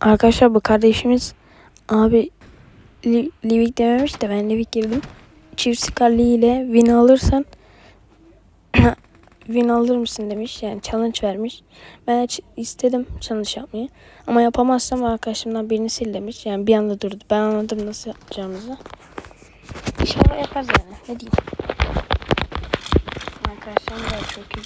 Arkadaşlar bu kardeşimiz abi Li- Livik dememiş de ben Livik girdim. Çift skalli ile win alırsan win alır mısın demiş. Yani challenge vermiş. Ben istedim challenge yapmayı. Ama yapamazsam arkadaşımdan birini sil demiş. Yani bir anda durdu. Ben anladım nasıl yapacağımızı. İnşallah yaparız yani. Ne diyeyim. Arkadaşlarım da çok iyi.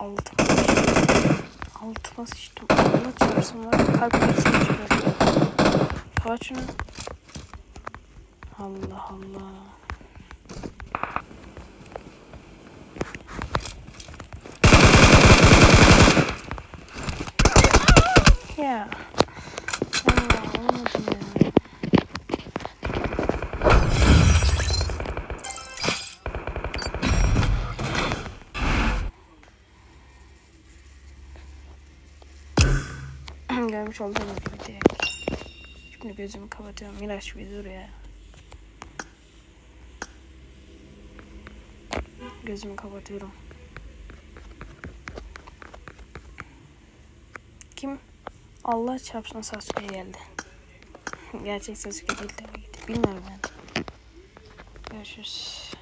Altıma sıçtım. Altıma sıçtım. Allah çarpsın var. ya, Kalp krizi geçiriyorum. Kaç şunu. Allah Allah. Ya. Allah olmadı ya. Görmüş olduğunuz gibi direkt. Şimdi gözümü kapatıyorum. Miraç bir dur ya. Gözümü kapatıyorum. Kim? Allah çarpsın Sasuke geldi. Gerçek Sasuke değil tabii ki. Bilmiyorum ben. Görüşürüz.